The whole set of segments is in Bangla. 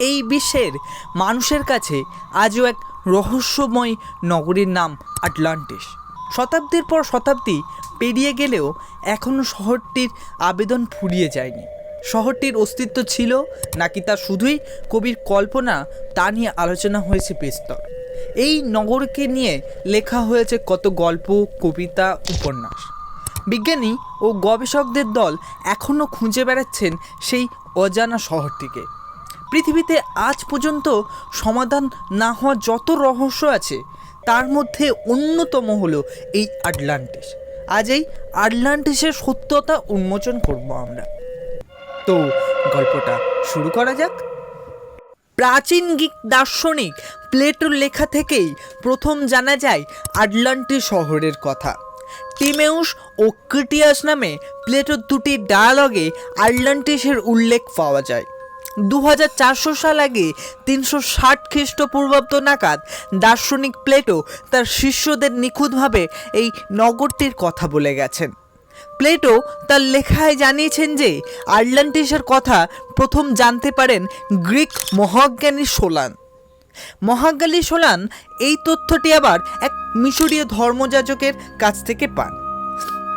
এই বিশ্বের মানুষের কাছে আজও এক রহস্যময় নগরীর নাম আটলান্টিস। শতাব্দীর পর শতাব্দী পেরিয়ে গেলেও এখনও শহরটির আবেদন ফুরিয়ে যায়নি। শহরটির অস্তিত্ব ছিল নাকি তা শুধুই কবির কল্পনা তা নিয়ে আলোচনা হয়েছে বিস্তর এই নগরকে নিয়ে লেখা হয়েছে কত গল্প, কবিতা, উপন্যাস। বিজ্ঞানী ও গবেষকদের দল এখনও খুঁজে বেড়াচ্ছেন সেই অজানা শহরটিকে। পৃথিবীতে আজ পর্যন্ত সমাধান না হওয়া যত রহস্য আছে, তার মধ্যে অন্যতম হলো এই আটলান্টিস। আজ এই আটলান্টিসের সত্যতা উন্মোচন করব আমরা। তো গল্পটা শুরু করা যাক। প্রাচীন গ্রিক দার্শনিক প্লেটোর লেখা থেকেই প্রথম জানা যায় আটলান্টিস শহরের কথা। টিমেউস ও ক্রিটিয়াস নামে প্লেটোর দুটি ডায়ালগে আটলান্টিসের উল্লেখ পাওয়া যায়। দু হাজার চারশো সাল আগে তিনশো ষাট খ্রিস্টপূর্বাব্দ নাগাদ দার্শনিক প্লেটো তার শিষ্যদের নিখুঁতভাবে এই নগরটির কথা বলে গেছেন। প্লেটো তার লেখায় জানিয়েছেন যে, আটলান্টিসের কথা প্রথম জানতে পারেন গ্রিক মহাজ্ঞানী সোলান। মহাজ্ঞানী সোলান এই তথ্যটি আবার এক মিশরীয় ধর্মযাজকের কাছ থেকে পান।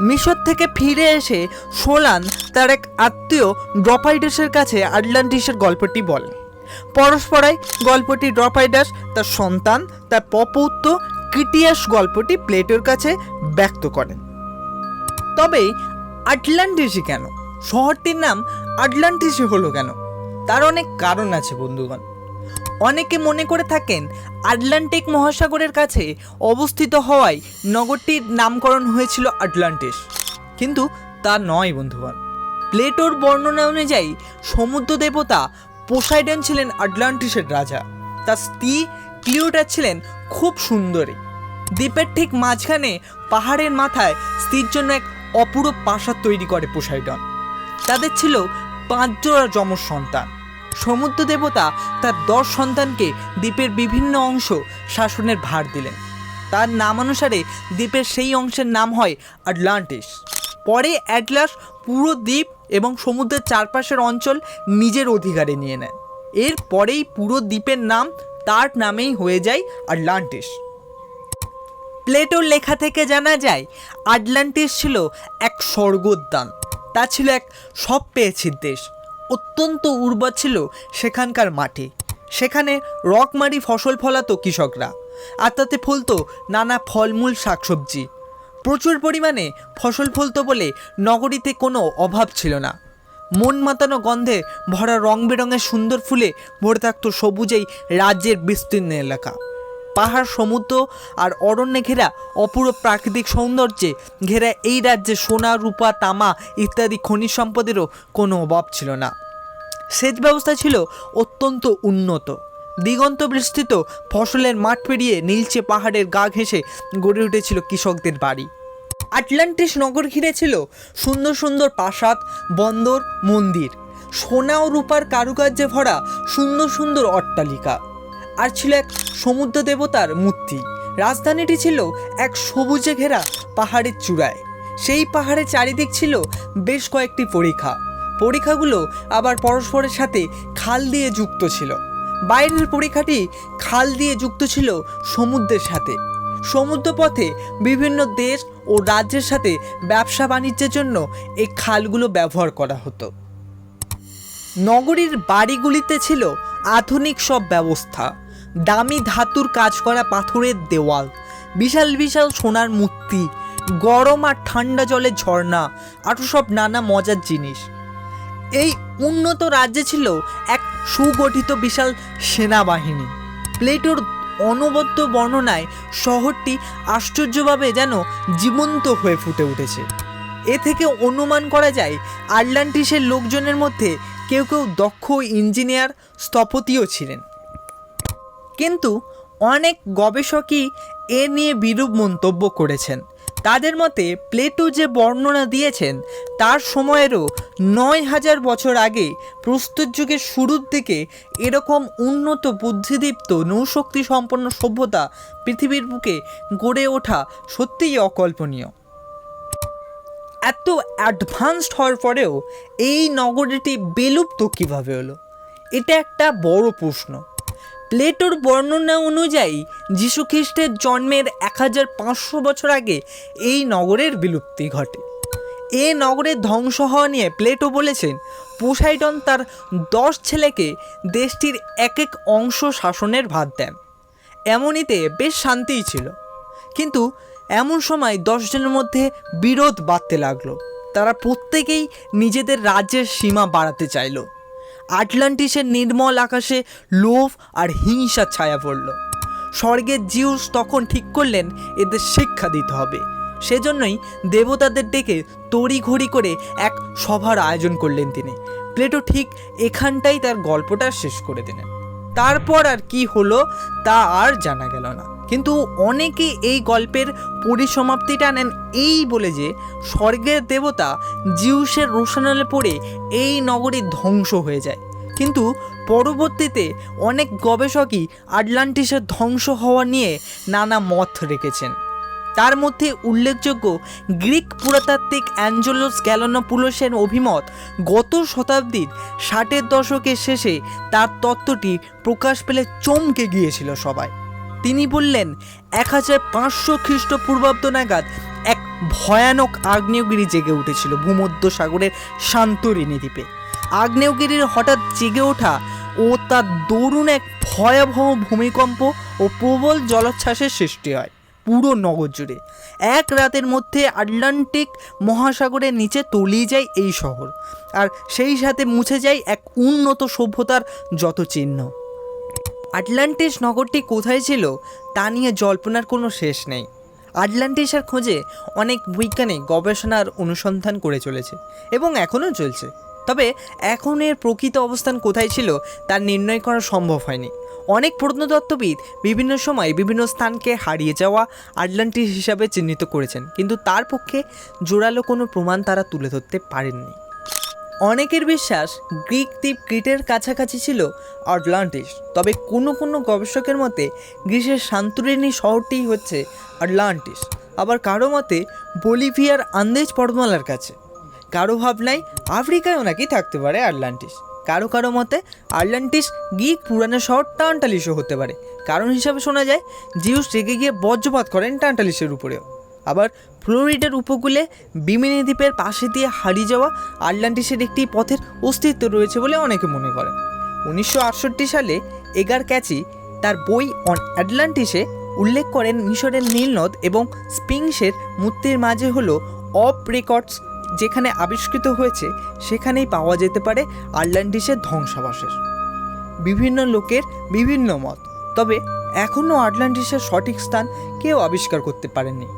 মিশর থেকে ফিরে এসে সোলান তার এক আত্মীয় ড্রপাইডাসের কাছে আটলান্টিসের গল্পটি বলেন পরস্পরায় গল্পটি ড্রপাইডাস, তার সন্তান, তার পপৌত্র ক্রিটিয়াস গল্পটি প্লেটোর কাছে ব্যক্ত করেন। তবে আটলান্টিসই কেন? শহরটির নাম আটলান্টিসই হলো কেন? তার অনেক কারণ আছে বন্ধুগণ। অনেকে মনে করে থাকেন আটলান্টিক মহাসাগরের কাছে অবস্থিত হওয়ায় নগরটির নামকরণ হয়েছিল আটলান্টিস। কিন্তু তা নয় বন্ধুবান প্লেটোর বর্ণনা অনুযায়ী সমুদ্র দেবতা পোসাইডন ছিলেন আটলান্টিসের রাজা। তার স্ত্রী ক্লিওটা ছিলেন খুব সুন্দরী। দ্বীপের ঠিক মাঝখানে পাহাড়ের মাথায় স্ত্রীর জন্য এক অপূরব প্রাসাদ তৈরি করে পোসাইডন। তাদের ছিল পাঁচ জোড়া যমজ সন্তান। সমুদ্র দেবতা তার দশ সন্তানকে দ্বীপের বিভিন্ন অংশ শাসনের ভার দিলেন। তার নামানুসারে দ্বীপের সেই অংশের নাম হয় আটলান্টিস। পরে অ্যাটলাস পুরো দ্বীপ এবং সমুদ্রের চারপাশের অঞ্চল নিজের অধিকারে নিয়ে নেয় এর পরেই পুরো দ্বীপের নাম তার নামেই হয়ে যায় আটলান্টিস। প্লেটোর লেখা থেকে জানা যায়, আটলান্টিস ছিল এক স্বর্গোদ্যান। তা ছিল এক সব পেয়েছির দেশ। অত্যন্ত উর্বর ছিল সেখানকার মাটি সেখানে রকমারি ফসল ফলাতো কৃষকরা, আর তাতে ফলতো নানা ফলমূল শাকসবজি। প্রচুর পরিমাণে ফসল ফলতো বলে নগরীতে কোনো অভাব ছিল না। মন মাতানো গন্ধে ভরা রং বেরঙের সুন্দর ফুলে ভরে থাকতো সবুজেই রাজ্যের বিস্তীর্ণ এলাকা। পাহাড়, সমুদ্র আর অরণ্যে ঘেরা অপূরব প্রাকৃতিক সৌন্দর্যে ঘেরা এই রাজ্যে সোনা, রূপা, তামা ইত্যাদি খনিজ সম্পদেরও কোনো অভাব ছিল না। সেচ ব্যবস্থা ছিল অত্যন্ত উন্নত। দিগন্ত বিস্তৃত ফসলের মাঠ পেরিয়ে নীলচে পাহাড়ের গা ঘেঁষে গড়ে উঠেছিল কৃষকদের বাড়ি। আটলান্টিস নগর ঘিরে ছিল সুন্দর সুন্দর প্রাসাদ, বন্দর, মন্দির। সোনা ও রূপার কারুকার্যে ভরা সুন্দর সুন্দর অট্টালিকা। আর ছিল এক সমুদ্র দেবতার মূর্তি। রাজধানীটি ছিল এক সবুজে ঘেরা পাহাড়ের চূড়ায়। সেই পাহাড়ের চারিদিক ছিল বেশ কয়েকটি পরীক্ষা পরীক্ষাগুলো আবার পরস্পরের সাথে খাল দিয়ে যুক্ত ছিল। বাইরের পরীক্ষাটি খাল দিয়ে যুক্ত ছিল সমুদ্রের সাথে। সমুদ্রপথে বিভিন্ন দেশ ও রাজ্যের সাথে ব্যবসা বাণিজ্যের জন্য এই খালগুলো ব্যবহার করা হতো। নগরীর বাড়িগুলিতে ছিল আধুনিক সব ব্যবস্থা। দামি ধাতুর কাজ করা পাথরের দেওয়াল, বিশাল বিশাল সোনার মূর্তি, গরম আর ঠান্ডা জলের ঝর্ণা আরও সব নানা মজার জিনিস। এই উন্নত রাজ্যে ছিল এক সুগঠিত বিশাল সেনাবাহিনী। প্লেটোর অনবদ্য বর্ণনায় শহরটি আশ্চর্যভাবে যেন জীবন্ত হয়ে ফুটে উঠেছে। এ থেকে অনুমান করা যায়, আটলান্টিসের লোকজনের মধ্যে কেউ কেউ দক্ষ ইঞ্জিনিয়ার, স্থপতিও ছিলেন। কিন্তু অনেক গবেষকই এ নিয়ে বিরূপ মন্তব্য করেছেন। তাদের মতে প্লেটো যে বর্ণনা দিয়েছেন, তার সময়েরও নয় হাজার বছর আগে প্রস্তুত যুগের শুরুর দিকে এরকম উন্নত বুদ্ধিদীপ্ত নৌশক্তি সম্পন্ন সভ্যতা পৃথিবীর বুকে গড়ে ওঠা সত্যিই অকল্পনীয়। এত অ্যাডভান্সড হওয়ার পরেও এই নগরীটি বিলুপ্ত কীভাবে হলো? এটা একটা বড় প্রশ্ন। প্লেটোর বর্ণনা অনুযায়ী যীশুখ্রিস্টের জন্মের এক হাজার পাঁচশো বছর আগে এই নগরের বিলুপ্তি ঘটে। এ নগরের ধ্বংস হওয়া নিয়ে প্লেটো বলেছেন, পোসাইডন তার দশ ছেলেকে দেশটির এক এক অংশ শাসনের ভার দেন। এমনিতে বেশ শান্তিই ছিল। কিন্তু এমন সময় দশজনের মধ্যে বিরোধ বাড়তে লাগল। তারা প্রত্যেকেই নিজেদের রাজ্যের সীমা বাড়াতে চাইলো। আটলান্টিসের নির্মল আকাশে লোভ আর হিংসার ছায়া পড়ল। স্বর্গের জিউস তখন ঠিক করলেন, এদের শিক্ষা দিতে হবে। সেজন্যই দেবতাদের ডেকে তড়িঘড়ি করে এক সভার আয়োজন করলেন তিনি। প্লেটো ঠিক এখানটাই তার গল্পটা শেষ করে দিলেন। তারপর আর কি হলো তা আর জানা গেল না। কিন্তু অনেকে এই গল্পের পরিসমাপ্তিটা নেন এই বলে যে স্বর্গের দেবতা জিউসের রোশনালে পড়ে এই নগরী ধ্বংস হয়ে যায়। কিন্তু পরবর্তীতে অনেক গবেষকই আটলান্টিসের ধ্বংস হওয়া নিয়ে নানা মত রেখেছেন। তার মধ্যে উল্লেখযোগ্য গ্রিক পুরাতাত্ত্বিক অ্যাঞ্জেলোস গ্যালনোপুলোসের অভিমত গত শতাব্দীর ষাটের দশকের শেষে তার তত্ত্বটি প্রকাশ পেলে চমকে গিয়েছিল সবাই। তিনি বললেন, এক হাজার পাঁচশো খ্রিস্টপূর্বাব্দ নাগাদ এক ভয়ানক আগ্নেয়গিরি জেগে উঠেছিল ভূমধ্য সাগরের শান্তরিণী দ্বীপে আগ্নেয়গিরির হঠাৎ জেগে ওঠা ও তার দরুণ এক ভয়াবহ ভূমিকম্প ও প্রবল জলোচ্ছ্বাসের সৃষ্টি হয় পুরো নগর জুড়ে। এক রাতের মধ্যে আটলান্টিক মহাসাগরের নিচে তলিয়ে যায় এই শহর, আর সেই সাথে মুছে যায় এক উন্নত সভ্যতার যত চিহ্ন। আটলান্টিস নগরটি কোথায় ছিল তা নিয়ে জল্পনার কোনো শেষ নেই। আটলান্টিসের খোঁজে অনেক বৈজ্ঞানিক গবেষণার অনুসন্ধান করে চলেছে এবং এখনও চলছে। তবে এখন এর প্রকৃত অবস্থান কোথায় ছিল তা নির্ণয় করা সম্ভব হয়নি। অনেক প্রত্নতত্ত্ববিদ বিভিন্ন সময় বিভিন্ন স্থানকে হারিয়ে যাওয়া আটলান্টিস হিসাবে চিহ্নিত করেছেন, কিন্তু তার পক্ষে জোরালো কোনো প্রমাণ তারা তুলে ধরতে পারেননি। অনেকের বিশ্বাস গ্রিক দ্বীপ ক্রিটের কাছাকাছি ছিল আটলান্টিস, তবে কোনো কোনো গবেষকের মতে গ্রিসের সান্তুরিনী শহরটিই হচ্ছে আটলান্টিস। আবার কারও মতে বলিভিয়ার আন্দেজ পর্বতমালার কাছে। কারও ভাবনায় আফ্রিকায়ও নাকি থাকতে পারে আটলান্টিস। কারও কারও মতে আটলান্টিস গ্রিক পুরানো শহর টান্টালিসও হতে পারে। কারণ হিসাবে শোনা যায়, জিউস রেগে গিয়ে বজ্রপাত করেন টান্টালিসের উপরেও। আবার ফ্লোরিডার উপকূলে বিমিনি দ্বীপের পাশে দিয়ে হারিয়ে যাওয়া আটলান্টিসের একটি পথের অস্তিত্ব রয়েছে বলে অনেকে মনে করেন। উনিশশো আটষট্টি সালে এগার ক্যাচি তার বই অন অ্যাটলান্টিসে উল্লেখ করেন মিশরের নীলনদ এবং স্পিংসের মূর্তির মাঝে হলো অফ রেকর্ডস যেখানে আবিষ্কৃত হয়েছে, সেখানেই পাওয়া যেতে পারে আটলান্টিসের ধ্বংসাবশেষ। বিভিন্ন লোকের বিভিন্ন মত, তবে এখনও আটলান্টিসের সঠিক স্থান কেউ আবিষ্কার করতে পারেননি।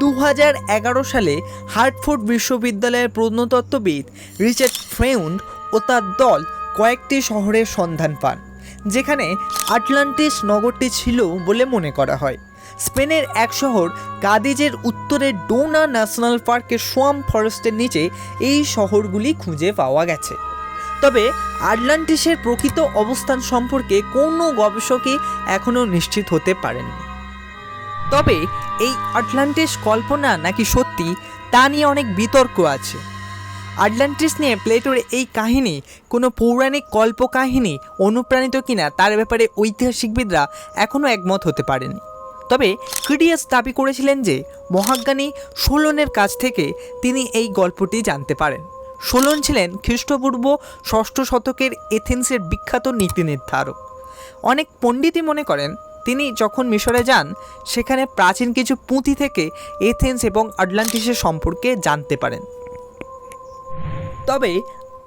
দু হাজার এগারো সালে হার্টফোর্ড বিশ্ববিদ্যালয়ের প্রত্নতত্ত্ববিদ রিচার্ড ফ্রেউন্ড ও তার দল কয়েকটি শহরের সন্ধান পান, যেখানে আটলান্টিস নগরটি ছিল বলে মনে করা হয়। স্পেনের এক শহর কাদিজের উত্তরে ডোনা ন্যাশনাল পার্কের সোয়াম ফরেস্টের নিচে এই শহরগুলি খুঁজে পাওয়া গেছে। তবে আটলান্টিসের প্রকৃত অবস্থান সম্পর্কে কোনো গবেষকই এখনও নিশ্চিত হতে পারেননি। তবে এই আটলান্টিস কল্পনা নাকি সত্যি, তা নিয়ে অনেক বিতর্ক আছে। আটলান্টিস নিয়ে প্লেটোর এই কাহিনী কোনো পৌরাণিক কল্পকাহিনী অনুপ্রাণিত কিনা তার ব্যাপারে ঐতিহাসিকবিদরা এখনও একমত হতে পারেনি তবে ক্রিডিয়াস দাবি করেছিলেন যে, মহাজ্ঞানী সোলনের কাছ থেকে তিনি এই গল্পটি জানতে পারেন। সোলন ছিলেন খ্রিস্টপূর্ব ষষ্ঠ শতকের এথেন্সের বিখ্যাত নীতি নির্ধারক অনেক পণ্ডিতই মনে করেন তিনি যখন মিশরে যান, সেখানে প্রাচীন কিছু পুঁথি থেকে এথেন্স এবং আটলান্টিসের সম্পর্কে জানতে পারেন। তবে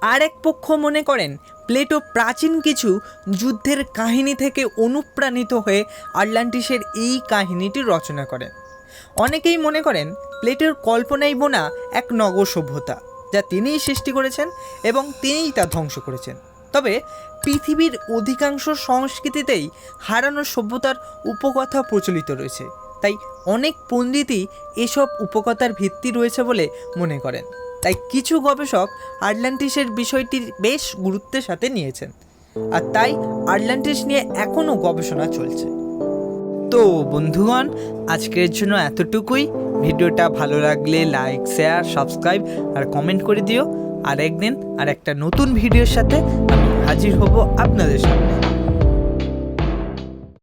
আরেক পক্ষ মনে করেন, প্লেটো প্রাচীন কিছু যুদ্ধের কাহিনী থেকে অনুপ্রাণিত হয়ে আটলান্টিসের এই কাহিনীটি রচনা করেন। অনেকেই মনে করেন, প্লেটোর কল্পনাই বোনা এক নগর সভ্যতা, যা তিনিই সৃষ্টি করেছেন এবং তিনিই তা ধ্বংস করেছেন। তবে পৃথিবীর অধিকাংশ সংস্কৃতিতেই হারানো সভ্যতার উপকথা প্রচলিত রয়েছে। তাই অনেক পণ্ডিতই এসব উপকথার ভিত্তি রয়েছে বলে মনে করেন। তাই কিছু গবেষক আটলান্টিসের বিষয়টির বেশ গুরুত্বের সাথে নিয়েছেন। আর তাই আটলান্টিস নিয়ে এখনও গবেষণা চলছে। তো বন্ধুগণ, আজকের জন্য এতটুকুই। ভিডিওটা ভালো লাগলে লাইক, শেয়ার, সাবস্ক্রাইব আর কমেন্ট করে দিও। আর একদিন আর একটা নতুন ভিডিওর সাথে আমি হাজির হব আপনাদের সামনে।